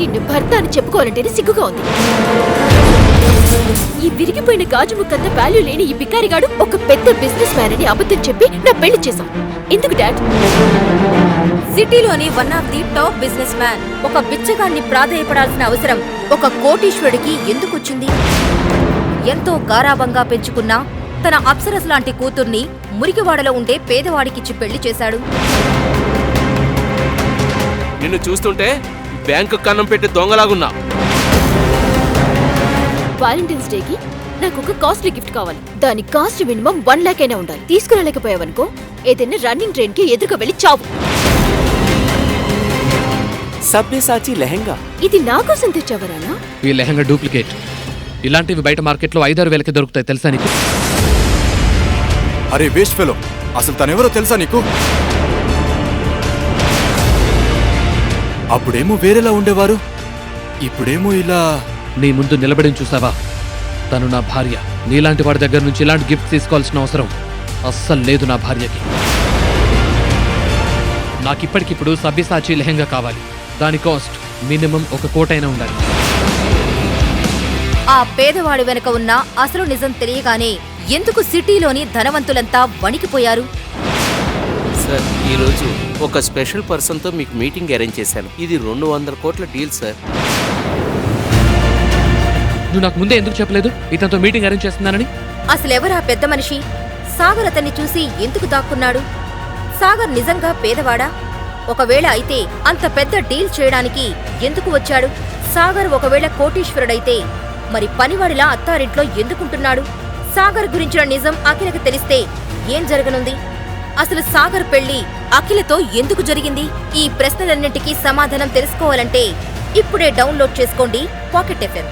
నిన్ను భర్త అని చెప్పుకోవాలంటేనే సిగ్గుగా ఉంది. ఈ విరిగిపోయిన గాజు ముక్కంత వాల్యూ లేని ఈ బికారిగాడు ఒక పెద్ద బిజినెస్ మ్యాన్ అని అబద్ధం చెప్పి నా పెళ్ళి చేశాం. ఎందుకు డాడ్? సిటీలోని one of the top business man ఒక బిచ్చగాన్ని ప్రాధేయపడాల్సిన అవసరం ఒక కోటీశ్వరుడికి ఎందుకొచ్చింది ఎంతో గారాబంగా పెంచుకున్న తన అప్సరస్ లాంటి కూతుర్ని మురికివాడలో ఉండే పేదవాడికిచ్చి పెళ్ళి చేశాడు. నిన్ను చూస్తుంటే బ్యాంకు కన్నం పెట్టి దొంగలాగున్నా. వాలంటైన్స్ డేకి నాకు ఒక కాస్ట్లీ గిఫ్ట్ కావాలి. దాని కాస్ట్ మినిమం వన్ లాక్ అయినా ఉండాలి. తీసుకురాలేకపోయావనుకో ఏదైనా రన్నింగ్ ట్రైన్కి ఎదురుగా వెళ్ళి చావు. సభ్యసాచి లెహంగా. ఇది నా కోసం తెచ్చావరానా? ఈ లెహంగా డూప్లికేట్. ఇలాంటివి బయట మార్కెట్లో ఐదారు వేలకి దొరుకుతాయి తెలుసా నీకు? అరే వేస్ట్ ఫెలో. అసలు తనెవరో తెలుసా నీకు? అప్పుడేమో వేరేలా ఉండేవారు. ఇప్పుడేమో ఇలా నీ ముందు నిలబడి చూసావా? తను నా భార్య. నీలాంటి వాడి దగ్గర నుంచి ఇలాంటి గిఫ్ట్ తీసుకోవాల్సిన అవసరం అస్సలు లేదు నా భార్యకి. నాకిప్పటికిప్పుడు సభ్యసాచి లెహంగా కావాలి. దాని కాస్ట్ మినిమం ఒక కోటైనా ఉండాలి. ఆ పేదవాడి వెనక ఉన్న అసలు నిజం తెలియగానే ఎందుకు సిటీలోని ధనవంతులంతా వణికిపోయారు? సార్ ఈరోజు ఒక స్పెషల్ పర్సన్తో మీకు మీటింగ్ అరేంజ్ చేశాను. ఇది రెండు వందల కోట్ల డీల్ సార్. నువ్వు నాకు ముందే ఎందుకు చెప్పలేదు? ఇతనితో మీటింగ్ అరేంజ్ చేస్తున్నానని? అసలెవరా పెద్ద మనిషి? సాగర్ అతన్ని చూసి ఎందుకు దాక్కున్నాడు? సాగర్ నిజంగా పేదవాడా? ఒకవేళ అయితే అంత పెద్ద డీల్ చేయడానికి ఎందుకు వచ్చాడు? సాగర్ ఒకవేళ కోటీశ్వరుడైతే మరి పనివాడిలా అత్తారింట్లో ఎందుకుంటున్నాడు? సాగర్ గురించిన నిజం అఖిలకి తెలిస్తే ఏం జరగనుంది? అసలు సాగర్ పెళ్ళి అఖిలతో ఎందుకు జరిగింది? ఈ ప్రశ్నలన్నింటికీ సమాధానం తెలుసుకోవాలంటే ఇప్పుడే డౌన్లోడ్ చేసుకోండి పాకెట్ ఎఫ్ఎం.